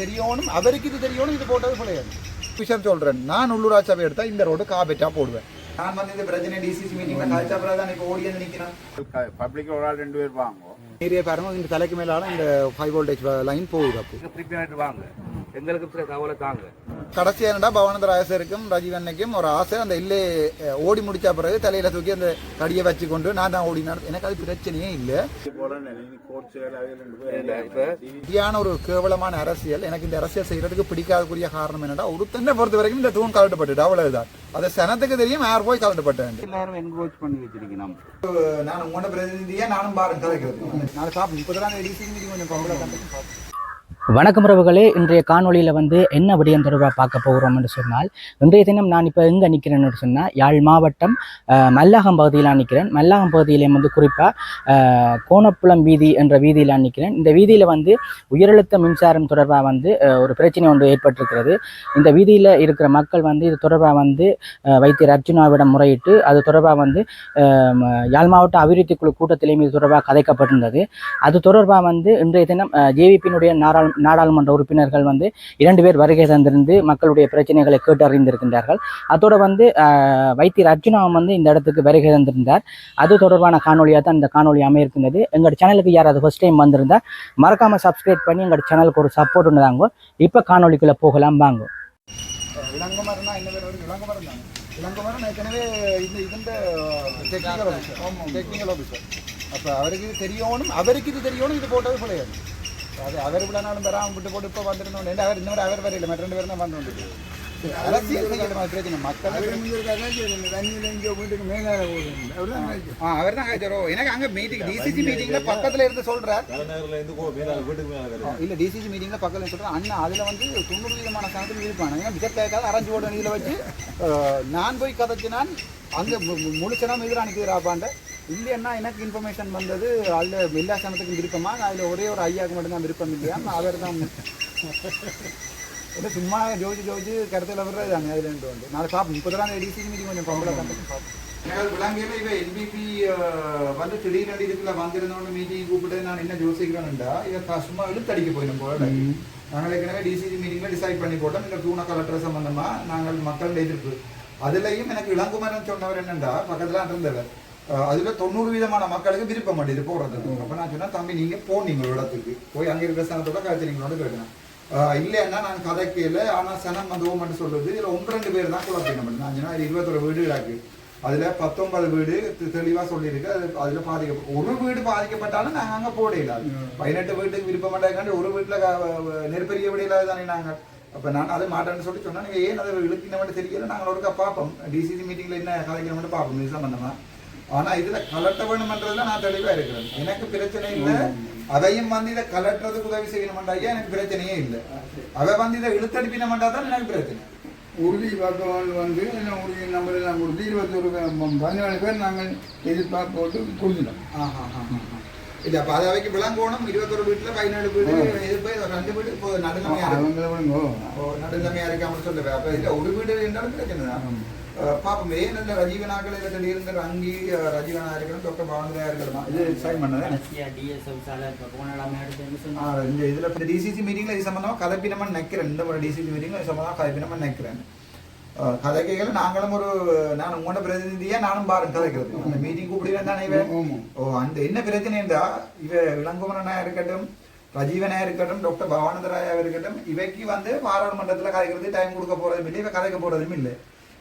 தெரியணும் அவருக்கு இது தெரியணும் இது போட்டது பிள்ளையாது விஷயம் சொல்றேன். நான் உள்ளூராட்சி சபை எடுத்தா இந்த ரோடு காபெட்டா போடுவேன். நான் வந்து இந்த பிரச்சனை டிசிசி மீட்டிங்ல கழிச்சா பிறகு தான் இப்போ ஓடி வந்து நிக்கிறேன் பப்ளிக் ஒரு ஆள் ரெண்டு பேர் வாங்க. ஏரியா பாருங்க இந்த தலைக்கு மேலால இந்த ஃபைவ் வோல்டேஜ் லைன் போகுது அப்போ. வாங்க. எங்களுக்கு சில கவலை தாங்க கடைசி என்னடா பவானந்த ராயசருக்கும் ராஜீவ் அன்னைக்கும் ஒரு ஆசை. அந்த இல்லே ஓடி முடிச்ச பிறகு தலையில தூக்கி அந்த கடியை வச்சு கொண்டு நான் தான் ஓடினார். எனக்கு அது பிரச்சனையே இல்லை. சரியான ஒரு கேவலமான அரசியல். எனக்கு இந்த அரசியல் செய்யறதுக்கு பிடிக்காதக்குரிய காரணம் என்னடா ஒருத்தனை பொறுத்த வரைக்கும் இந்த தூண் கலட்டப்பட்டுட்டு அவ்வளவுதான். அதை சனத்துக்கு தெரியும் யார் போய் கலட்டப்பட்டேன் எல்லாரும் என்கரேஜ் பண்ணி வச்சிருக்கணும். நான் உங்களோட பிரதிநிதியா நானும் பாருங்க நாளை சாப்பிடும் முப்பதாம் தேதி கொஞ்சம் வணக்கம் உறவுகளே. இன்றைய காணொளியில் வந்து என்ன விடயம் தொடர்பாக பார்க்க போகிறோம் என்று சொன்னால் இன்றைய தினம் நான் இப்போ எங்கே நிற்கிறேன்னு சொன்னால் யாழ் மாவட்டம் மல்லாகம் பகுதியில் நிற்கிறேன் மல்லாகம் பகுதியிலே வந்து குறிப்பாக கோணப்புலம் வீதி என்ற வீதியில் நிற்கிறேன் இந்த வீதியில் வந்து உயரழுத்த மின்சாரம் தொடர்பாக வந்து ஒரு பிரச்சனை ஒன்று ஏற்பட்டிருக்கிறது. இந்த வீதியில் இருக்கிற மக்கள் வந்து இது தொடர்பாக வந்து வைத்தியர் அர்ஜுனாவிடம் முறையிட்டு அது தொடர்பாக வந்து யாழ் மாவட்ட அபிவிருத்தி குழு கூட்டத்திலேயும் இது தொடர்பாக கதைக்கப்பட்டிருந்தது. அது தொடர்பாக வந்து இன்றைய தினம் ஜேவிபியினுடைய நாடாளு நாடாளுமன்ற உறுப்பினர்கள் வந்து இரண்டு பேர் வருகை தந்திருந்து மக்களுடைய பிரச்சனைகளை கேட்டறிந்திருக்கின்றார்கள் அதோடு வந்து வைத்தியர் அர்ஜுனாவும் வந்து இந்த இடத்துக்கு வருகை தந்திருந்தார். அது தொடர்பான காணொலியாக தான் இந்த காணொலி அமையிருக்கின்றது. எங்களோட சேனலுக்கு யாராவது ஃபர்ஸ்ட் டைம் வந்திருந்தா மறக்காமல் சப்ஸ்கிரைப் பண்ணி எங்களோட சேனலுக்கு ஒரு சப்போர்ட் ஒன்று தாங்க இப்போ காணொலிக்குள்ளே போகலாம் வாங்க. இளங்குமரனா என்ன பேர் வருது தான் அப்போ அவருக்கு இது தெரியணும் அவருக்கு இது தெரியணும் இது போட்டது கிடையாது அது அவர் விடனாலும் பெறாம விட்டு போட்டு இப்போ வந்துருந்தோம். என்ன அவர் இன்னொரு அவர் வரையில. மற்ற ரெண்டு பேரும் தான் வந்து வந்துட்டு அரசியல் அது பிரச்சனை மக்கள் ஆ அவர் தான் காய்ச்சரோ எனக்கு அங்கே மீட்டிங் டிசிசி மீட்டிங்கில் பக்கத்தில் இருந்து சொல்கிறார் இல்ல டிசிசி மீட்டிங்ல பக்கத்துல சொல்றேன் அண்ணா அதுல வந்து தொண்ணூறு விதமான சனத்தில் இருப்பாங்க ஏன்னா விஜய் கேட்காத அரைஞ்சு ஓட இதில் வச்சு நான் போய் கதைச்சினான் அங்க மு- மு- முழுச்சனா மீது அனுப்பிடுறாப்பாண்ட இல்லைன்னா எனக்கு இன்ஃபர்மேஷன் வந்தது அதுல எல்லா சனத்துக்கும் விருப்பமா? அதுல ஒரே ஒரு ஐயாவுக்கு மட்டும்தான் விருப்பம் இல்லையா? அவர் தான் இல்லை சும்மா ஜோஜி ஜோஜி கருத்தில் விடுறது தானே அதுல இருந்து வந்து. நாளை பார்ப்போம் முப்பதாம் தேதி டிசிசி மீட்டிங் கொஞ்சம் பொம்பளை கண்டு பார்ப்போம் எனக்கு விளங்கையில் இவ என்பிபி வந்து திடீர்னு இதுக்குள்ள வந்திருந்தோன்னு மீட்டிங் கூப்பிட்டு நான் என்ன யோசிக்கிறேன்டா இதை சும்மா இழுத்தடிக்க போயிடும் போல. நாங்கள் ஏற்கனவே டிசிசி மீட்டிங்ல டிசைட் பண்ணி போட்டோம். இந்த தூண கலெக்டர் சம்பந்தமா நாங்கள் மக்கள் எதிர்ப்பு. அதுலயும் எனக்கு இளங்குமரன் சொன்னவர் என்னண்டா? பக்கத்துல இருந்தவர் அதுல தொண்ணூறு விதமான மக்களுக்கு விருப்பம் மாட்டேது போறதுக்கு அப்ப நான் சொன்னா தம்பி நீங்க போனீங்க இடத்துக்கு. போய் அங்க இருக்கிற சனத்தோட கருத்துறீங்களோட கேட்கணும் ஆஹ் இல்லைன்னா நான் கதைக்கல ஆனா சனம் வந்து ஓமன்னு சொல்லுது. இதுல ஒன்று ரெண்டு பேர் தான் குழப்பின மட்டும் நான் சொன்னா இருபத்தொரு வீடு இருக்கு. அதுல பத்தொன்பது வீடு தெ- தெளிவா சொல்லியிருக்கு. அது அதுல பாதிக்க ஒரு வீடு பாதிக்கப்பட்டாலும் நாங்க அங்க போடையில பதினெட்டு வீட்டுக்கு விருப்பம் மாட்டாங்க ஒரு வீட்டுல நெருப்பெரிய விடையில தானே நாங்க. அப்ப நான் அதை மாட்டேன்னு சொல்லி சொன்னா நீங்க ஏன் அதை இழுக்கினவன் தெரியல. நாங்கள் ஒருக்கா பார்ப்போம். டிசிசி மீட்டிங்ல என்ன கதைக்கணும்னு பார்ப்போம். இது சம்பந்தமா. ஆனா இதுல கலட்ட வேணுமன்றதுல நான் தெளிவா இருக்கிறேன். எனக்கு பிரச்சனை இல்லை. அதையும் வந்து இதை கலட்டுறதுக்கு உதவி செய்யணும்டா ஐயா எனக்கு பிரச்சனையே இல்லை. அவ வந்து இதை இழுத்தடிப்பினமாட்டா தான் எனக்கு பிரச்சனை. உறுதி பகவான் வந்து உறுதி நம்பர் எல்லாம் கொடுத்து இருபத்தொரு பதினாலு பேர் நாங்கள் எதிர்பார்ப்பு போட்டு கொடுத்துட்டோம். ஆஹா, ஆஹா. இல்ல அப்ப அதை வைக்க விளங்கோணும் இருபத்தொரு வீட்டுல பதினேழு வீடு எதிர்ப்பு ரெண்டு வீடு இப்போ நடுநிலைமையா இருக்கு. நடுநிலைமையா இருக்காம சொல்லுவேன். அப்ப இல்ல ஒரு வீடு இருந்தாலும் பிரச்சனை தான். பாப்போம் ஏன் இந்த ரஜீவனாக்கள் திடீர்னு ரங்கி அஹ், ரஜீவனா இருக்கணும் டாக்டர் பாவந்தரா இருக்கணுமா இது சைன் பண்ணது இந்த இதுல இந்த டிசிசி மீட்டிங்ல இது சம்பந்தமா கதைப்பினமா நினைக்கிறேன் இந்த ஒரு டிசிசி மீட்டிங்ல இது சம்பந்தமா கதைப்பினமா நினைக்கிறேன் அஹ், கதைக்கைகள் நாங்களும் ஒரு நான் உங்களோட பிரதிநிதியா நானும் பாருங்க கதைக்கிறது அந்த மீட்டிங் கூப்பிடுறேன் தானே இவன். ஓ அந்த என்ன பிரச்சனைன்றா இவ இளங்குமரனா இருக்கட்டும் ரஜீவனா இருக்கட்டும் டாக்டர் பவானந்தராயா இருக்கட்டும் இவைக்கு வந்து பாராளுமன்றத்துல கதைக்கிறது டைம் கொடுக்க போறதும் இல்லை இவ கதைக்க போறதும் இல்லை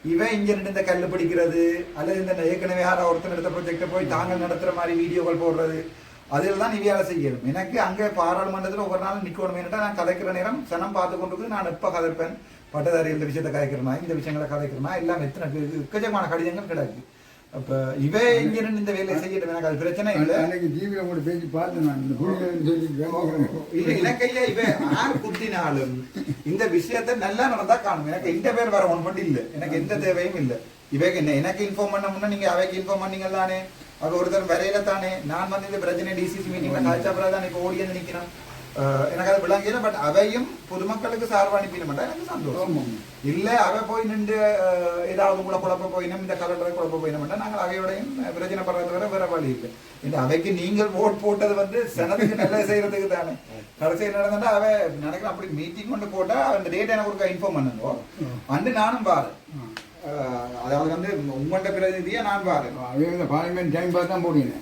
இவன் இங்க இருந்து இந்த கல்லு பிடிக்கிறது அல்லது இந்த ஏற்கனவே யாரோ ஒருத்தர் எடுத்த ப்ரொஜெக்டை போய் தாங்கள் நடத்துற மாதிரி வீடியோக்கள் போடுறது அதில் தான் நீ வேலை செய்யணும் எனக்கு அங்கே பாராளுமன்றத்தில் ஒவ்வொரு நாள் நிற்கணும் என்னட்டா நான் கதைக்கிற நேரம் சனம் பார்த்து கொண்டு நான் எப்போ கதைப்பேன் பட்டதாரி இந்த விஷயத்தை கதைக்கிறேனா இந்த விஷயங்களை கதைக்கிறேனா எல்லாம் எத்தனை இது எக்கச்சக்கமான கடிதங்கள் கிடக்கு அப்போ இவே இங்க நின்று இந்த வேலையை செய்யட்டும். எனக்கு அது பிரச்சனை இல்லை. அன்னைக்கு டிவியில கூட பேசி பார்த்து நான். இந்த புரியுதுன்னு சொல்லி கேட்கிறேன். இல்ல எனக்கு ஐயா இவ ஆர் குத்தினாலும் இந்த விஷயத்தை நல்லா நடந்தா காணும். எனக்கு இந்த பேர் வர ஒன்று மட்டும் இல்ல. எனக்கு எந்த தேவையும் இல்ல. இவைக்கு என்ன எனக்கு இன்ஃபார்ம் பண்ண முன்ன நீங்க அவைக்கு இன்ஃபார்ம் பண்ணீங்க தானே? அது ஒருத்தர் வரையில தானே. நான் வந்து இந்த பிரச்சனை டிசிசி மீட்டிங்ல காய்ச்சா பிறகு தானே? இப்போ ஓடி வந்து எனக்கு அது விளங்கியல பட் அவையும் பொதுமக்களுக்கு சார்பு அனுப்பின மாட்டா எனக்கு சந்தோஷம். இல்ல அவ போய் நின்று ஏதாவது கூட குழப்ப போயினும் இந்த கலண்டரை குழப்ப போயின மாட்டா நாங்கள் அவையோடையும் பிரச்சனை படுறது வர வேற வழி இல்லை. இந்த அவைக்கு நீங்கள் ஓட் போட்டது வந்து சனத்துக்கு நல்லது செய்யறதுக்கு தானே. கடைசியில் நடந்தா அவ நினைக்கிறேன் அப்படி மீட்டிங் கொண்டு போட்டா அந்த டேட் எனக்கு ஒரு இன்ஃபார்ம் பண்ணுங்க. வந்து நானும் பாரு அதாவது வந்து உங்கள்கிட்ட பிரதிநிதியா நான் பாரு பார்லிமெண்ட் டைம் பார்த்து தான் போடுங்க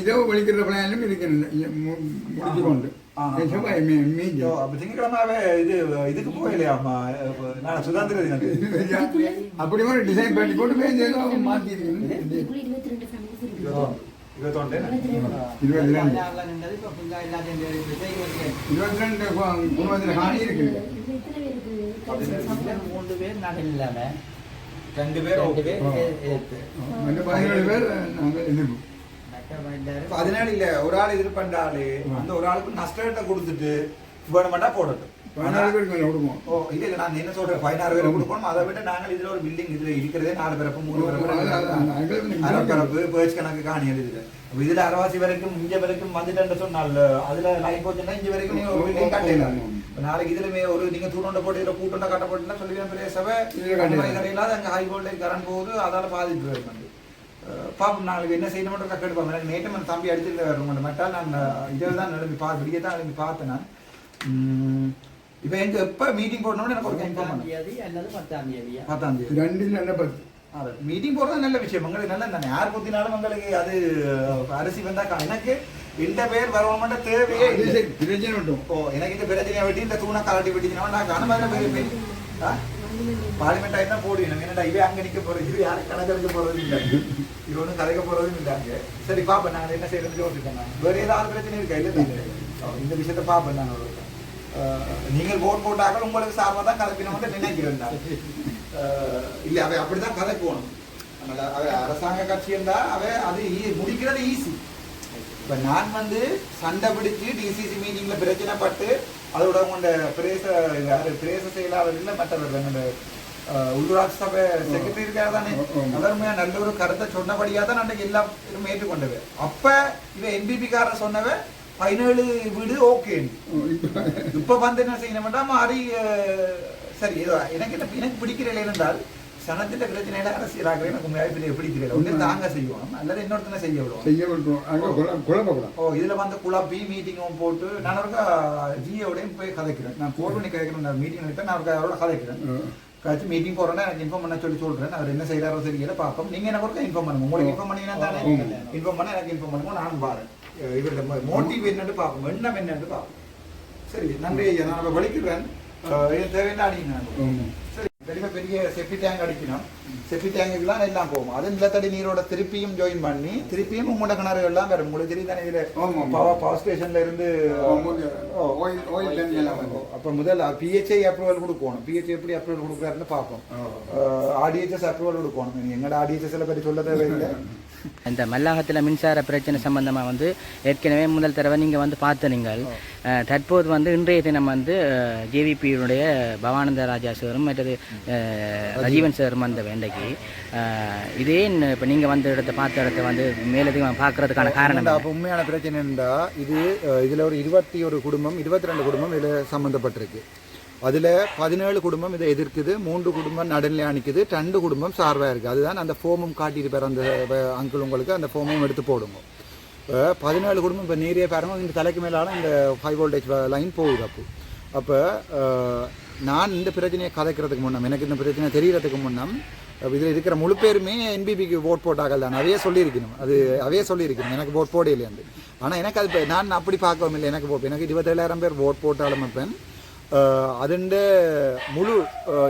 இதோ ஒழிக்கிற பிளானும் இருக்கிறது முடிச்சு கொண்டு ஆ. செவ்வாய் மீதி ஐயோ, அப்ப திங்கட்கிழமை அவன் இது இதுக்கு போகலையாமா நான் சுதந்திர தினத்துக்கு அப்படி மாதிரி டிசைன் பண்ணி போட்டு இருக்கணும் இருபத்தொண்டு இருபத்தி ரெண்டு இருபத்தி ரெண்டு குடும்பத்தில் காணி இருக்குது மூன்று பேர் நான் இல்லாம ரெண்டு பேர் ஓகே பதினேழு பேர் நாங்கள் எதிர்ப்போம் பதினேழு இல்ல ஒரு ஆள் இது பண்ற ஆளு அந்த ஒரு ஆளுக்கு நஷ்டத்தை கொடுத்துட்டு போடட்டும் பதினாலு பேருக்கு மேலே விடுவோம் ஓ இல்ல இல்ல நான் என்ன சொல்றேன்? பதினாறு பேர் கொடுக்கணும். அதை விட நாங்கள் இதுல ஒரு பில்டிங் இதுல இருக்கிறதே நாலு பிறப்பு மூணு பிறப்பு அரைப்பரப்பு பேர்ச் கணக்கு காணி எழுதுது அப்ப இதுல அரவாசி வரைக்கும் இங்க வரைக்கும் வந்துட்டேன்னு சொன்னால் அதுல லைன் போச்சுன்னா இங்க வரைக்கும் நீங்க ஒரு பில்டிங் கட்டலாம் இப்ப நாளைக்கு இதுல மே- ஒரு நீங்க தூண்டை போட்டு இதுல கூட்டண்டா கட்ட போட்டுன்னா சொல்லி பெரிய சபை. இதுல. இல்லாத. அங்க ஹை வோல்டேஜ் கரண்ட் போகுது அதால பாதிப்பு அஹ் பாப்போம் நாளைக்கு என்ன செய்யணும் கட்டு எடுப்பாங்க எனக்கு நேற்று என் தம்பி அடிச்சிருந்த வேறு மட்டும் நான் இதை தான் எழுப்பி பா விடிய தான் எழுப்பி பார்த்தேன் இப்ப எங்க எப்ப மீட்டிங் போடணும்னு எனக்கு ஒரு இன்ஃபார்ம் ஒன்பதாம் பண்ணு தேதி அல்லது பத்தாம் பத்தாம் தேதி ரெண்டில் நல்ல பத்து மீட்டிங் போடுறது நல்ல விஷயம் உங்களுக்கு நல்ல தானே யார் குத்தினாலும் உங்களுக்கு அது அரிசி வந்தா எனக்கு இந்த பேர் வரவங்க தேவையே பிரச்சனை விட்டோம் ஓ எனக்கு இந்த பிரச்சனையை வெட்டி இந்த தூணை கலட்டி வெட்டிக்கணும் நான் பேர் பேர் பார்லிமெண்ட் ஆகி தான் போடுவீங்க என்னடா இவே அங்க நிக்க போறது இது யாரும் கணக்கெடுக்க போறது இல்லை இது ஒன்றும் கலைக்க போறதும் இல்லை அங்க சரி பாப்பேன் நாங்கள் என்ன செய்யறது யோசிப்பேன் வேற ஏதாவது பிரச்சனை இருக்கா இல்லை இந்த விஷயத்தை பாப்பேன் நான் நீங்கள் ஓட் போட்டாக்கள் உங்களுக்கு சார்பாக தான் கலப்பின வந்து நினைக்கிறேன் இல்ல அவ அப்படிதான் கதை போகணும் அதனால அவ அரசாங்க கட்சி இருந்தா அவ அது முடிக்கிறது ஈஸி இப்ப நான் வந்து சண்டை பிடிச்சு டிசிசி மீட்டிங்ல பிரச்சனைப்பட்டு அதோட உங்க பிரேச யாரு பிரேச செயலாளர் இல்ல மற்றவர் அஹ், உள்ளூராட்சி சபை செக்ரட்டரி இருக்காரு தானே. மேல நல்ல ஒரு கருத்தை சொன்னபடியா தான் அன்றைக்கு எல்லாம் ஏற்றுக்கொண்டவ அப்ப இவ என்பிபி காரர் சொன்னவ பதினேழு வீடு ஓகே. இப்போ வந்து என்ன செய்யணும்னா மாறி சரி ஏதோ எனக்கு என்ன எனக்கு பிடிக்கிறேன் என்றால் சனத்திட்ட பிரச்சனையில அரசியலாக எனக்கு உண்மையாக பிடி- பிடிக்கிறேன் ஒன்று தாங்க செய்வோம். அல்லது இன்னொருத்தனை செய்ய விடுவோம். செய்ய குழப்பக்கூடாது ஓ. இதுல வந்து குழப்பி மீட்டிங்கும் போட்டு நான் ஒருக்கா ஜியோடையும் போய் கதைக்கிறேன். நான் போன் பண்ணி நான் மீட்டிங் நினைப்பேன் நான் அவரோட கதைக்கிறேன். கழிச்சு மீட்டிங் போறேன்னா எனக்கு இன்ஃபார்ம் பண்ண சொல்லி சொல்றேன். அவர் என்ன செய்யறாரோ தெரியல. பார்ப்போம். நீங்க எனக்கு ஒருக்கா இன்ஃபார்ம் பண்ணுங்க. உங்களுக்கு இன்ஃபார்ம் பண்ணீங்கன்னா தானே. இன்ஃபார்ம் பண்ண எனக்கு இன்ஃபார்ம் பண்ணுங்க. நானும் பாரு இவர்கிட்ட மோட்டிவ் என்னன்னு பார்ப்போம் எண்ணம் என்னன்னு பார்ப்போம். சரி நன்றி ஐயா நான் வலிக்கிறேன். நான் ஆமாம் சரி. பெரிய பெரிய செப்டி டேங்க் அடிக்கணும். செப்டி டேங்குக்குலாம் எல்லாம் போகும். அது நிலத்தடி நீரோட திருப்பியும் ஜாயின் பண்ணி திருப்பியும் உங்களோட கிணறு எல்லாம் வரும் உங்களுக்கு தெரியும் தானே இதுல. பவர் பவர் ஸ்டேஷன்ல இருந்து அப்ப முதல்ல பிஹெச்ஐ அப்ரூவல் கொடுக்கணும். பிஹெச்ஐ எப்படி அப்ரூவல் கொடுக்குறாருன்னு பார்ப்போம். ஆர்டிஹெச்எஸ் அப்ரூவல் கொடுக்கணும். எங்கட ஆர்டிஹெச்எஸ்ல பற்றி சொல்ல தேவையில்லை. இந்த மல்லாகத்தில் மின்சார பிரச்சனை சம்பந்தமாக வந்து ஏற்கனவே முதல் தடவை நீங்கள் வந்து பார்த்த நீங்கள். தற்போது வந்து இன்றைய தினம் வந்து ஜேவிபியினுடைய பவானந்த ராஜா சாரும் மற்றது ரஜீவன் சாரும் வந்த வேண்டைக்கு. இதே இப்போ நீங்கள் வந்த இடத்த பார்த்த இடத்த வந்து மேலதிகம் பார்க்கறதுக்கான காரணம்? அப்ப உண்மையான பிரச்சனை என்னடா இது இதுல ஒரு இருபத்தி ஒரு குடும்பம் இருபத்தி ரெண்டு குடும்பம் இதுல சம்பந்தப்பட்டிருக்கு. அதுல பதினேழு குடும்பம் இதை எதிர்க்குது மூன்று குடும்பம் நடுநிலை அணிக்குது ரெண்டு குடும்பம் சார்பா இருக்கு. அதுதான் அந்த ஃபோமும் காட்டிட்டு பேர் அந்த அங்கிள் உங்களுக்கு அந்த ஃபோமும் எடுத்து போடுங்க. இப்போ பதினேழு குடும்பம் இப்போ நீரே பாருங்க இந்த தலைக்கு மேலால இந்த ஹை வோல்டேஜ் லைன் போகுது அப்போ. அப்போ நான் இந்த பிரச்சனையை கதைக்கிறதுக்கு முன்னம் எனக்கு இந்த பிரச்சனை தெரிகிறதுக்கு முன்னம் இதில் இருக்கிற முழு பேருமே என்பிபிக்கு ஓட் போட்டாக்கள் தான். அதையே சொல்லியிருக்கணும். அது அதையே சொல்லியிருக்கணும். எனக்கு ஓட் போட இல்லையாண்டு ஆனால் எனக்கு அது நான் அப்படி பார்க்கவும் இல்லை. எனக்கு ஓட் எனக்கு இருபத்தேழாயிரம் பேர் ஓட் போட்டாலும் இருப்பேன் அதுண்ட முழு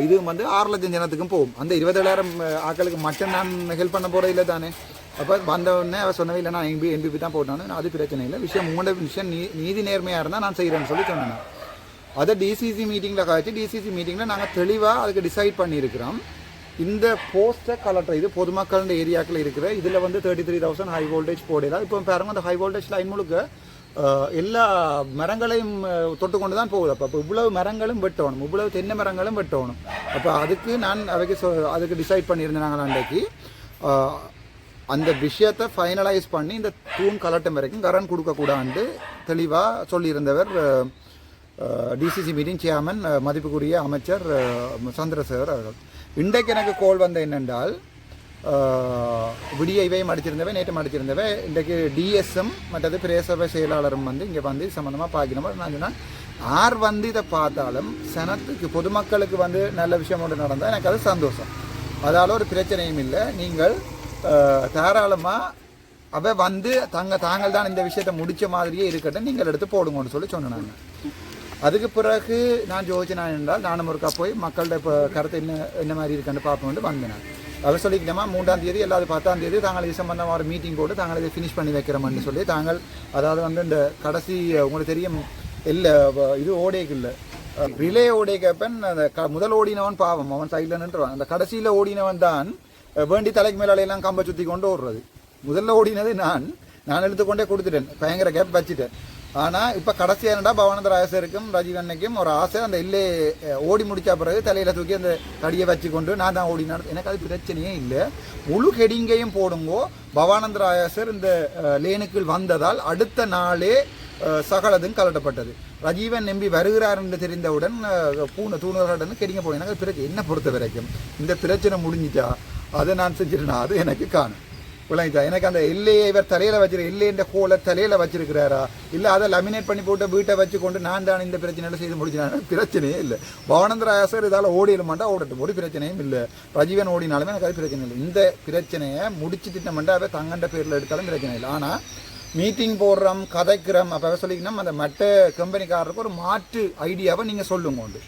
இதுவும் வந்து ஆறு லட்சம் ஜனத்துக்கும் போகும். அந்த இருபத்தேழாயிரம் ஆக்களுக்கு மட்டும் நான் ஹெல்ப் பண்ண போகிறது இல்லை தானே? அப்போ வந்தவுடனே அவர் சொன்னவே இல்லை நான் எம்பி என்பிபி தான் போட்டான்னு அது பிரச்சனை இல்லை. விஷயம் உங்களோட விஷயம் நீ நீதி நேர்மையாக இருந்தால் நான் செய்கிறேன்னு சொல்லி சொன்னேன் அதை டிசிசி மீட்டிங்கில் காய்ச்சி டிசிசி மீட்டிங்கில் நாங்கள் தெளிவாக அதுக்கு டிசைட் பண்ணியிருக்கிறோம். இந்த போஸ்டர் கலெக்டர் இது பொதுமக்கள் ஏரியாக்கள் இருக்கிற இதில் வந்து thirty three thousand high voltage போடலாம் இப்போ பாருங்கள் அந்த ஹை வோல்டேஜ் லைன் முழுக்க எல்லா மரங்களையும் தொட்டுக்கொண்டு தான் போகுது. அப்போ அப்போ இவ்வளவு மரங்களும் வெட்டணும் இவ்வளவு தென்னை மரங்களும் வெட்டணும். அப்போ அதுக்கு நான் அவைக்கு சொ- அதுக்கு டிசைட் பண்ணியிருந்தேன் நாங்கள் அன்றைக்கு அந்த விஷயத்தை ஃபைனலைஸ் பண்ணி இந்த தூண் கலட்டம் வரைக்கும் கரண்ட் கொடுக்கக்கூடாது தெளிவாக சொல்லியிருந்தவர் டிசிசி மீட்டிங் சேர்மன் மதிப்புக்குரிய அமைச்சர் சந்திரசேகர் அவர்கள். இன்றைக்கு எனக்கு கோல் வந்த என்னென்றால் அஹ், விடிய அடிச்சிருந்தவை நேற்று அடிச்சிருந்தவை இன்றைக்கு டிஎஸ்எம் மற்றது பிரேசபை செயலாளரும் வந்து இங்கே வந்து சம்மந்தமாக பார்க்கணும். நான் சொன்னால் யார் வந்து இதை பார்த்தாலும் சனத்துக்கு பொதுமக்களுக்கு வந்து நல்ல விஷயம் ஒன்று நடந்தால் எனக்கு அது சந்தோஷம். அதால் ஒரு பிரச்சனையும் இல்லை. நீங்கள் தாராளமாக அவ வந்து தங்க தாங்கள் தான் இந்த விஷயத்தை முடித்த மாதிரியே இருக்கட்டும். நீங்கள் எடுத்து போடுங்கன்னு சொல்லி சொன்னாங்க அதுக்கு பிறகு நான் யோசிச்சேன் என்றால் நானும் ஒருக்கா போய் மக்கள்கிட்ட இப்போ கருத்து என்ன என்ன மாதிரி இருக்குன்னு பார்ப்போம்னு வந்தேன். அவர் சொல்லிக்கிட்டோமா மூன்றாம் தேதி எல்லாது பத்தாம் தேதி தாங்கள் இது சம்பந்தமாக ஒரு மீட்டிங் போட்டு தாங்கள் இதை ஃபினிஷ் பண்ணி வைக்கிறோம்னு சொல்லி தாங்கள் அதாவது வந்து இந்த கடைசி உங்களுக்கு தெரியும் இல்லை இது ஓடேக்கு இல்லை. ரிலே ஓடேக்கப்பன் அந்த க முதல் ஓடினவன் பாவம் அவன் சைடில் நின்றுவான். அந்த கடைசியில் ஓடினவன் தான் வேண்டி தலைக்கு மேலால கம்பை சுற்றி கொண்டு ஓடுறது. முதல்ல ஓடினது நான். நான் எடுத்துக்கொண்டே கொடுத்துட்டேன். பயங்கர கேப் வச்சுட்டேன். ஆனால் இப்போ கடைசியாக என்னடா பவானந்த ராஜசருக்கும் ரஜீவ் அன்னைக்கும் ஒரு ஆசை. அந்த இல்லே ஓடி முடித்த பிறகு தலையில் தூக்கி அந்த தடியை வச்சுக்கொண்டு நான் தான் ஓடி ஓடினான் எனக்கு அது பிரச்சனையே இல்லை. முழு ஹெடிங்கையும் போடுங்கோ. பவானந்தராயசர் இந்த லேனுக்குள் வந்ததால் அடுத்த நாளே சகலதும் கலட்டப்பட்டது. ரஜீவன் நம்பி வருகிறார் என்று தெரிந்தவுடன் பூனை தூணுகளுடன் கெடிங்க போனேன். எனக்கு பிரச்சனை என்ன பொறுத்த வரைக்கும். இந்த பிரச்சனை முடிஞ்சிட்டா அதை நான் செஞ்சிருந்தா அது எனக்கு காணும். விளங்கிச்சா எனக்கு அந்த எல்லையை இவர் தலையில் வச்சிரு எல்லைன்ற கோலை தலையில் வச்சிருக்கிறாரா? இல்லை அதை லமினேட் பண்ணி போட்டு வீட்டை வச்சு கொண்டு நான் தான் இந்த பிரச்சனையில் செய்து முடிச்சினாலும் பிரச்சனையே இல்லை. பவானந்தராயசர் இதால ஓடிடுமாண்டா ஓடட்டும். ஒரு பிரச்சனையும் இல்லை. ரஜீவன் ஓடினாலுமே எனக்கு அது பிரச்சனை இல்லை. இந்த பிரச்சனையை முடிச்சு திட்டமாண்டா அவ தங்கண்ட பேரில் எடுத்தாலும் பிரச்சனை இல்லை. ஆனால் மீட்டிங் போடுறோம் கதைக்கிறோம் அப்போ சொல்லிக்கணும் அந்த மற்ற கம்பெனிக்காரருக்கு ஒரு மாற்று ஐடியாவை நீங்கள் சொல்லுங்க உண்டு.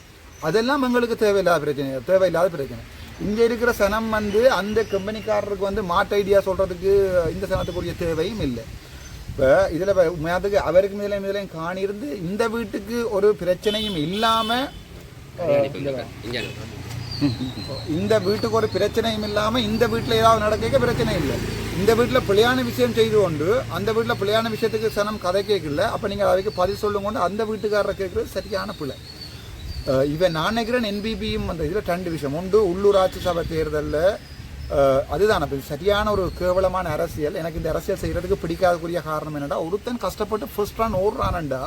அதெல்லாம் எங்களுக்கு தேவையில்லாத பிரச்சனை. தேவையில்லாத பிரச்சனை. இங்கே இருக்கிற சனம் வந்து அந்த கம்பெனிக்காரருக்கு வந்து மாற்று ஐடியா சொல்கிறதுக்கு இந்த சனத்துக்குரிய தேவையும் இல்லை. இப்போ இதில் உண்மையாத்துக்கு அவருக்கு மேலே மேலேயும் காணியிருந்து இந்த வீட்டுக்கு ஒரு பிரச்சனையும் இல்லாமல் இந்த வீட்டுக்கு ஒரு பிரச்சனையும் இல்லாமல் இந்த வீட்டில் ஏதாவது நடக்க பிரச்சனை இல்லை. இந்த வீட்டில் பிள்ளையான விஷயம் செய்து கொண்டு அந்த வீட்டில் பிள்ளையான விஷயத்துக்கு சனம் கதை கேட்கல. அப்போ நீங்கள் அதுக்கு பதில் சொல்லுங்க அந்த வீட்டுக்காரரை கேட்குறது சரியான பிள்ளை இவன் நான் நினைக்கிறேன் என்பிபியும் அந்த இதில் ரெண்டு விஷயம். ஒன்று உள்ளூராட்சி சபை தேர்தலில் அதுதான் இப்போ சரியான ஒரு கேவலமான அரசியல். எனக்கு இந்த அரசியல் செய்கிறதுக்கு பிடிக்காதக்குரிய காரணம் என்னடா ஒருத்தன் கஷ்டப்பட்டு ஃபர்ஸ்ட் ரன் ஓடுறானண்டா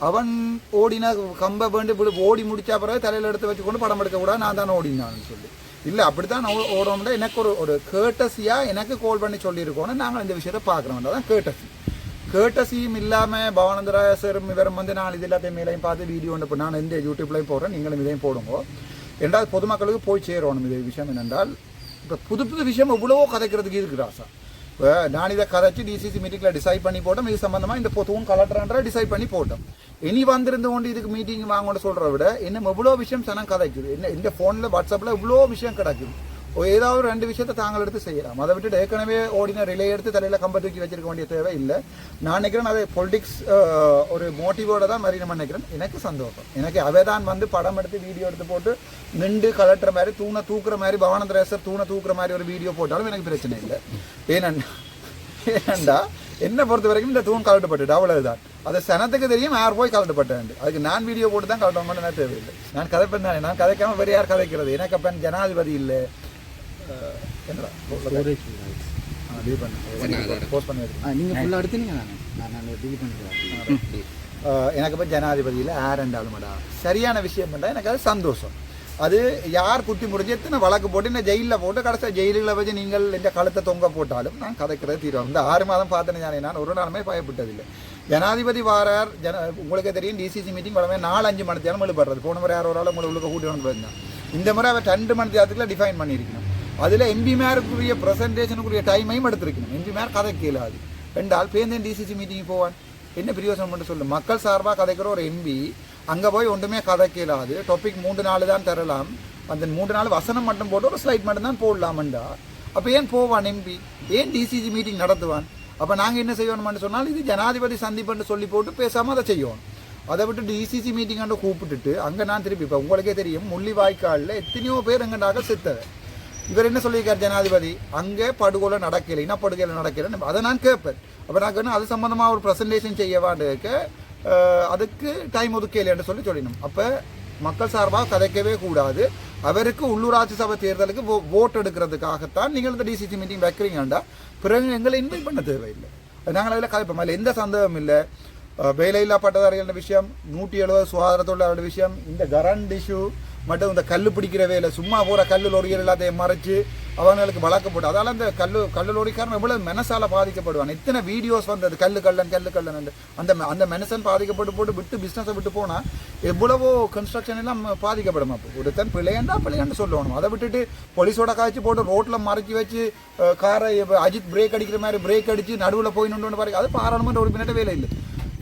அவன் ஓடின கம்ப வேண்டி விழு- ஓடி முடிச்சா பிறகு தலையில் எடுத்து வச்சுக்கொண்டு படம் எடுக்க கூட நான் தானே ஓடினான்னு சொல்லி. இல்லை அப்படித்தான் நான் ஓடணும்னா எனக்கு ஒரு ஒரு கேட்டசியாக எனக்கு கால் பண்ணி சொல்லியிருக்கோன்னு நாங்கள் இந்த விஷயத்தை பார்க்குறோம். தான் கேட்டசி கேட்டசியும் இல்லாமல் பவானந்தராசரும் இவரும் வந்து நான் இது எல்லாத்தையும் மேலையும் பார்த்து வீடியோ ஒன்று நான் எந்த யூடியூப்லையும் போடுறேன் நீங்களும் இதையும் போடுங்க. ரெண்டாவது பொதுமக்களுக்கு போய் சேரணும். இது விஷயம் என்னென்றால் இப்போ புது புது விஷயம் எவ்வளவோ கதைக்கிறதுக்கு இருக்குது ஆசா இப்போ நான் இதை கதைச்சு டிசிசி மீட்டிங்கில் டிசைட் பண்ணி போட்டோம். இது சம்மந்தமாக இந்த பொதுவும் கலெக்டர்ன்ற டிசைட் பண்ணி போட்டோம். இனி வந்திருந்து கொண்டு இதுக்கு மீட்டிங் வாங்கணும்னு சொல்கிறத விட இன்னும் எவ்வளோ விஷயம் சனம் கதைக்குது. என்ன இந்த ஃபோனில் வாட்ஸ்அப்பில் இவ்வளோ விஷயம் கிடக்குது. ஏதாவது ஒரு ரெண்டு விஷயத்தை தாங்கள் எடுத்து செய்யலாம். அதை விட்டுட்டு ஏற்கனவே ஓடின ரிலே எடுத்து தலையில் கம்பத்து தூக்கி வச்சிருக்க வேண்டிய தேவை இல்லை. நான் நினைக்கிறேன் அதை பொலிட்டிக்ஸ் ஒரு மோட்டிவோட தான் மாதிரி நம்ம நினைக்கிறேன் எனக்கு சந்தோஷம். எனக்கு அவை தான் வந்து படம் எடுத்து வீடியோ எடுத்து போட்டு நின்று கலட்டுற மாதிரி தூணை தூக்குற மாதிரி பவானந்தரேசர் தூணை தூக்குற மாதிரி ஒரு வீடியோ போட்டாலும் எனக்கு பிரச்சனை இல்லை. ஏனண்டா ஏனண்டா என்னை பொறுத்த வரைக்கும் இந்த தூண் கலட்டப்பட்டு அவ்வளவுதான். அது சனத்துக்கு தெரியும் யார் போய் கலட்டப்பட்டேன் அதுக்கு நான் வீடியோ போட்டு தான் கலட்ட மாட்டேன் தேவையில்லை. நான் கதைப்பேன் நான் கதைக்காம வேறு யார் கதைக்கிறது? எனக்கு அப்பன் ஜனாதிபதி இல்லை. என்னடா ஆ, delete பண்ணி போஸ்ட் பண்ணி நீங்கள் ஃபுல்லாக எடுத்தீங்க நான் நான் பண்ணிக்கிறேன் எனக்கு இப்போ ஜனாதிபதியில் யார் இருந்தாலும்டா சரியான விஷயம் பண்ணால் எனக்கு அது சந்தோஷம் அது யார் குத்தி முடிஞ்சு எத்தனை வழக்கு போட்டு என்ன ஜெயிலில் போட்டு கடைசியாக ஜெயிலில் வச்சு நீங்கள் இந்த கழுத்தை தொங்க போட்டாலும் நான் கதைக்கிறது தீர்வு இந்த ஆறு மாதம் பார்த்தேன்னு ஞானே நான் ஒரு நாளுமே பயப்பட்டதில்லை ஜனாதிபதி வாரார் ஜன உங்களுக்கே தெரியும் டிசிசி மீட்டிங் வளமே நாலு அஞ்சு மணி தேரம் எழுப்படுறது போன முறை யார் ஒரு ஆள் உங்களை கூட்டி வந்து இந்த முறை அவர் ரெண்டு மணி தேரத்துக்குள்ள டிஃபைன் பண்ணியிருக்கணும் அதில் எம்பி மேருக்குரிய ப்ரெசன்டேஷனுக்குரிய டைமையும் எடுத்திருக்கணும். எம்பி மேர் கதை கேளாது ரெண்டால் பேந்தேன் டிசிசி மீட்டிங் போவான். என்ன பிரியோசனம் மட்டும் சொல்லு. மக்கள் சார்பாக கதைக்கிற ஒரு எம்பி அங்கே போய் ஒன்றுமே கதை கேளாது டாபிக் மூன்று நாள் தான் தரலாம். அந்த மூன்று நாள் வசனம் மட்டும் போட்டு ஒரு ஸ்லைட் மட்டும் தான் போடலாமண்டா. அப்போ ஏன் போவான் எம்பி ஏன் டிசிசி மீட்டிங் நடத்துவான்? அப்போ நாங்கள் என்ன செய்யணும்னு சொன்னால் இது ஜனாதிபதி சந்திப்புன்னு சொல்லி போட்டு பேசாமல் அதை செய்யணும். அதை விட்டு டிசிசி மீட்டிங்காண்டு கூப்பிட்டுட்டு அங்கே நான் திருப்பி இப்போ உங்களுக்கே தெரியும் முள்ளிவாய்க்காலில் எத்தனையோ பேர் எங்கண்டாக செத்தவை இவர் என்ன சொல்லியிருக்கார் ஜனாதிபதி? அங்கே படுகொலை நடக்கலை. இனப்படுகொலை நடக்கலை? அதை நான் கேட்பேன். அப்போ நான் கேட்கணும் அது சம்மந்தமாக ஒரு ப்ரெசன்டேஷன் செய்யவான்னு கேட்க அதுக்கு டைம் ஒதுக்கலைன்னு சொல்லி சொல்லிடணும் அப்போ மக்கள் சார்பாக கதைக்கவே கூடாது. அவருக்கு உள்ளூராட்சி சபை தேர்தலுக்கு vo- எடுக்கிறதுக்காகத்தான் நீங்கள் இந்த டிசிசி மீட்டிங் வைக்கிறீங்கண்டா பிறகு எங்களை இன்வைட் பண்ண தேவையில்லை. நாங்கள் அதில் கதைப்போம். அதில் எந்த சந்தேகமும் இல்லை. வேலையில்லா பட்டதாரிகளோட விஷயம் நூற்றி எழுபது சுகாதார தொழிலாளர் விஷயம் இந்த கரண்ட் இஷ்யூ மட்டும் இந்த கல் பிடிக்கிற வேலை சும்மா போகிற கல் லோரிகள் எல்லாத்தையும் மறைச்சு அவங்களுக்கு வளர்க்கப்பட்டு அதால் அந்த கல்லு கல் லோரிக்காரன் எவ்வளவு மெனசால பாதிக்கப்படுவான். இத்தனை வீடியோஸ் வந்தது கல் கல்லன் கல் கல்லன் அந்த அந்த மெனசன் பாதிக்கப்பட்டு போட்டு விட்டு பிஸ்னஸை விட்டு போனால் எவ்வளவோ கன்ஸ்ட்ரக்ஷன் எல்லாம் பாதிக்கப்படும் அப்போ. ஒருத்தன் பிள்ளையண்டா பிள்ளையாண்டு சொல்லணும். அதை விட்டுட்டு போலீஸோட காய்ச்சி போட்டு ரோட்டில் மறைச்சி வச்சு காரை அஜித் பிரேக் அடிக்கிற மாதிரி பிரேக் அடித்து நடுவில் போய் நின்று பாருங்க. அது பாராளுமன்ற உறுப்பினர்கிட்ட வேலை இல்லை.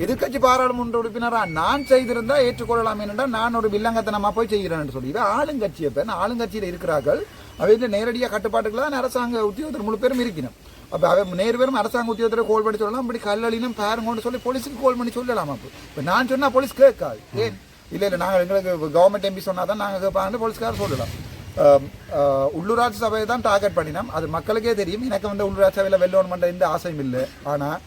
எதிர்கட்சி பாராளுமன்ற உறுப்பினரா நான் செய்திருந்தா ஏற்றுக்கொள்ளலாம் என்றால் நான் ஒரு வில்லங்கத்தனமா போய் செய்கிறேன் சொல்லி. இவன் ஆளுங்கட்சியை பெண் ஆளுங்கட்சியில் இருக்கிறார்கள். அவை நேரடியாக கட்டுப்பாட்டுகள் தான் அரசாங்க உத்தியோகத்தர் முழு பேரும் இருக்கணும். அப்போ அவ நேர் பேரும் அரசாங்க உத்தியோகத்தரை கோல் பண்ணி சொல்லலாம் அப்படி கல்லளினும் பாருங்கன்னு சொல்லி போலீஸுக்கு கோல் பண்ணி சொல்லலாம் அப்போ. இப்போ நான் சொன்னால் போலீஸ் கேட்காது. ஏன்? இல்லை இல்லை நாங்கள் எங்களுக்கு கவர்மெண்ட் எம்பி சொன்னால் தான் நாங்கள் கேட்பாங்கன்னு போலீஸ்காரர் சொல்லலாம். உள்ளூராட்சி சபையை தான் டார்கெட் பண்ணினோம். அது மக்களுக்கே தெரியும். எனக்கு வந்து உள்ளூராட்சி சபையில் வெள்ளோன் பண்ணுற எந்த ஆசையும் இல்லை. ஆனால்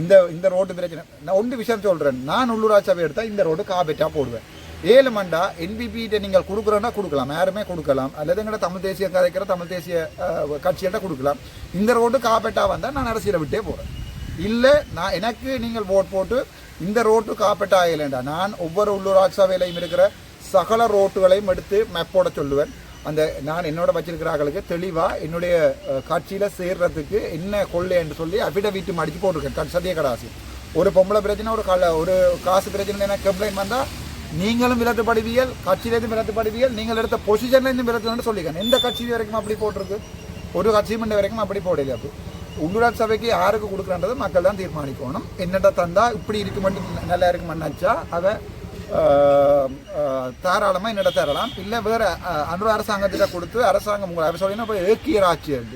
இந்த இந்த ரோடு பிரச்சனை. நான் ஒன்று விஷயம் சொல்கிறேன் நான் உள்ளூராட்சி சபை எடுத்தால் இந்த ரோடு காபெட்டாக போடுவேன். ஏழு மண்டா என்பிபிகிட்ட நீங்கள் கொடுக்குறோன்னா கொடுக்கலாம். யாருமே கொடுக்கலாம். அல்லது எங்கள்ட தமிழ் தேசிய கதைக்கிற தமிழ் தேசிய கட்சியிட்ட கொடுக்கலாம். இந்த ரோடு காப்பேட்டாக வந்தால் நான் அரசியலை விட்டே போகிறேன் இல்லை நான் எனக்கு நீங்கள் ஓட் போட்டு இந்த ரோட்டு காப்பேட்டா ஆகலைண்டா நான் ஒவ்வொரு உள்ளூராட்சி சபையிலையும் இருக்கிற சகல ரோட்டுகளையும் எடுத்து மேப்போட சொல்லுவேன். அந்த நான் என்னோட வச்சிருக்கிறார்களுக்கு தெளிவாக என்னுடைய கட்சியில் சேர்றதுக்கு என்ன கொள்ளைன்னு சொல்லி அபிடவிட்டு அடித்து போட்டிருக்கேன். சத்திய கடாசி. ஒரு பொம்பளை பிரச்சனை ஒரு கல ஒரு காசு பிரச்சனை என்ன கம்ப்ளைண்ட் வந்தால் நீங்களும் விலத்துப்படுவியல் கட்சியிலேருந்து விலத்துப்படுவியல் நீங்கள் எடுத்த பொசிஷன்லேருந்து விலத்துன்னு சொல்லிக்கணும் எந்த கட்சி வரைக்கும் அப்படி போட்டிருக்கு? ஒரு கட்சி வரைக்கும் அப்படி போடல அப்போ உள்ளூராட்சி சபைக்கு யாருக்கு கொடுக்குறன்றது மக்கள் தான் தீர்மானிக்கணும். என்னடா தந்தா இப்படி இருக்கு நல்லா நல்லா இருக்குமென்னாச்சா அதை தாராளமாக என்னிட தரலாம். இல்லை வேற அன்று அரசாங்கத்திட்ட கொடுத்து அரசாங்கம் உங்களை அப்படி சொல்லிங்கன்னா இப்போ ஏக்கிய ராட்சியம்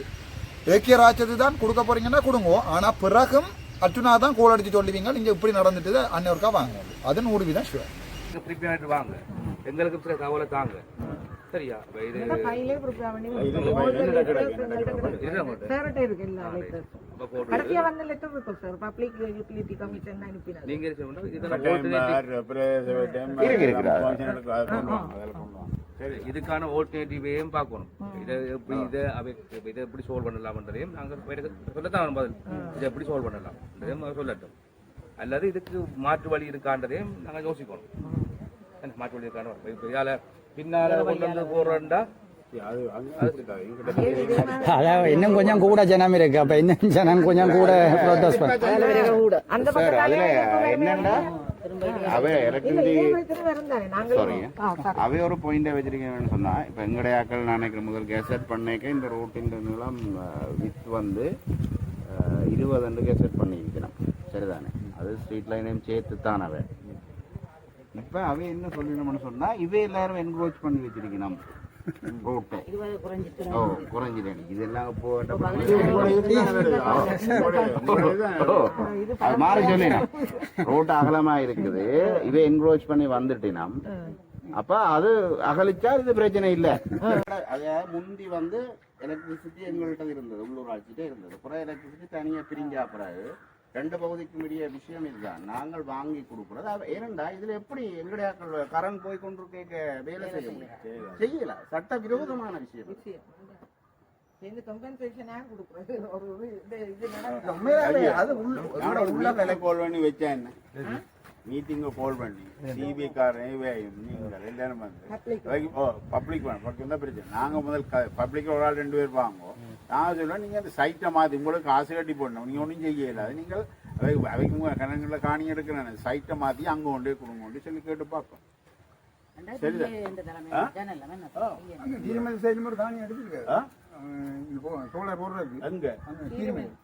ஏக்கிய ராட்சியது தான் கொடுக்க போறீங்கன்னா கொடுங்க. ஆனால் பிறகும் அர்ஜுனா தான் கோல் அடிச்சு சொல்லுவீங்க. நீங்கள் இப்படி நடந்துட்டு அன்னொருக்கா வாங்க அது நூறு வீதம் ஷுவர் ப்ரிப்பேர் வாங்க. எங்களுக்கு சில தகவலை தாங்க. சரியா அப்ப இது கையிலே ப்ரிப்பேர் பண்ணி இதுதான் உங்கள்ட்ட. சார்கிட்ட இருக்கு எல்லா லெட்டர்ஸ் அப்ப போட்டு கடைசியா வந்த லெட்டர் இருக்கும் சார் பப்ளிக் யூட்டிலிட்டி கமிஷன் அனுப்பினது நீங்க என்ன செய்யணும் இதெல்லாம் alternative- சரி, இதுக்கான ஆல்டர்னேட்டிவையும் பார்க்கணும். இதை எப்படி இதை எப்படி சால்வ் பண்ணலாம்ன்றதையும் நாங்கள் சொல்லத்தான் பதில். இதை எப்படி சால்வ் பண்ணலாம்? சொல்லட்டும். அல்லது இதுக்கு மாற்று வழி இருக்கான்றதையும் நாங்கள் யோசிக்கணும். மாற்று வழி இருக்கான இதால பின்னால கொண்டு வந்து போடுறோம்டா அதாவது இன்னும் கொஞ்சம் கூட ஜனம் இருக்கு. அப்ப இன்னும் ஜனம் கொஞ்சம் கூட என்னன்னா அவ எலக்ட்ரிசிட்டி இருந்தாரு நாங்களும் சாரி ஆ, sorry. அவை ஒரு பாயிண்டை வச்சிருக்கேன்னு சொன்னா இப்ப எங்களுடைய ஆக்கள் நினைக்கிற முதல் கேசட் பண்ணிக்க இந்த ரோட்டின் நீளம் வித் வந்து இருபது அண்டு கேசட் பண்ணியிருக்கிறோம் சரிதானே? அது ஸ்ட்ரீட் லைனையும் சேர்த்து தான் அவ இப்ப அவ என்ன சொல்லணும்னு சொன்னா இவை எல்லாரும் என்க்ரோச் பண்ணி வச்சிருக்கணும். ரோட்டை ஓ குறைஞ்சிட்டேன் இதெல்லாம் இப்போ அது மாறி சொல்லினோம் ரோட்டு அகலமா இருக்குது. இவ என்க்ரோச் பண்ணி வந்துட்டினம் அப்ப அது அகலிச்சா இது பிரச்சனை இல்ல. அத முந்தி வந்து எலக்ட்ரிசிட்டி எங்கள்கிட்ட இருந்தது. உள்ளூராட்சிட்ட இருந்தது. அப்புறம் எலக்ட்ரிசிட்டி தனியா பிரிஞ்சா பிறகு ரெண்டு பகுதிக்கும் இடையே விஷயம் இதுதான். நாங்கள் வாங்கி கொடுக்குறது. ஏனெண்டா இதுல எப்படி எங்களுடைய கரண்ட் போய் கொண்டிருக்க வேலை செய்ய முடியும்? செய்யல சட்ட விரோதமான விஷயம். மீட்டிங்க கோல் பண்ணி. சிபி காரன் நீங்கள் எல்லாரும் வந்து. பப்ளிக் பப்ளிக் தான் பிரச்சனை. நாங்கள் முதல் பப்ளிக் ஒரு ஆள் ரெண்டு பேர் வாங்குவோம். நான் சொல்லுவேன் நீங்கள் அந்த சைட்டை மாற்றி உங்களுக்கு காசு கட்டி போடணும். நீங்கள் ஒன்றும் செய்ய இயலாது நீங்கள் அவை அவைக்கு உங்கள் கணக்கில் காணி எடுக்கிறேன். சைட்டை மாற்றி அங்கே கொண்டே கொடுங்க சொல்லி கேட்டு பார்ப்போம். தீர்மதி சைடு ஒரு காணி எடுத்துருக்காரு ஆ? சோழர் போடுறதுக்கு. அங்க? அந்த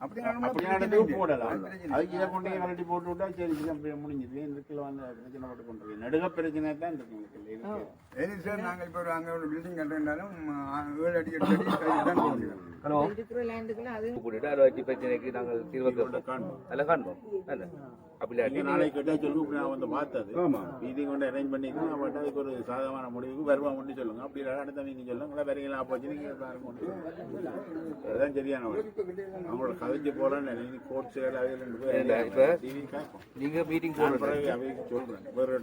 அப்படி நடந்து போடலாம் அதுக்கு இதை கொண்டு போய் கலட்டி போட்டு விட்டா சரி அப்படியே முடிஞ்சது இதுக்குள்ள வந்து பிரச்சனை போட்டு கொண்டு நடுக பிரச்சனை தான் இருக்கு சரி சார் நாங்கள் இப்போ ஒரு அங்கே ஒரு பில்டிங் கட்டுறாலும் ஏழு அடி எட்டு அடி சைடு தான் போட்டுக்கிறோம் ஹலோ இருக்கிற லேண்டுக்குள்ள அது கூட்டிட்டு அதை வச்சு பிரச்சனைக்கு நாங்கள் தீர்வு அதில் காண்போம் அப்படி நாளைக்கு கேட்டா சொல்லுங்க நான் வந்து பார்த்தது. மீட்டிங் கொண்டு அரேஞ்ச் நான் மட்டும் அதுக்கு ஒரு சாதகமான முடிவுக்கு வருவோம் மட்டும் சொல்லுங்க. அப்படி அடுத்த மீட்டிங் சொல்லுங்க. வரீங்களா போச்சு நீங்க பாருங்க. அதுதான் சரியான வழி அவங்களோட கதைச்சு போறேன்னு கோர்ட்ஸ் ரெண்டு இல்ல, பேர் இப்ப நீங்கள் மீட்டிங் பிறகு அவைக்கு சொல்றேன். வேற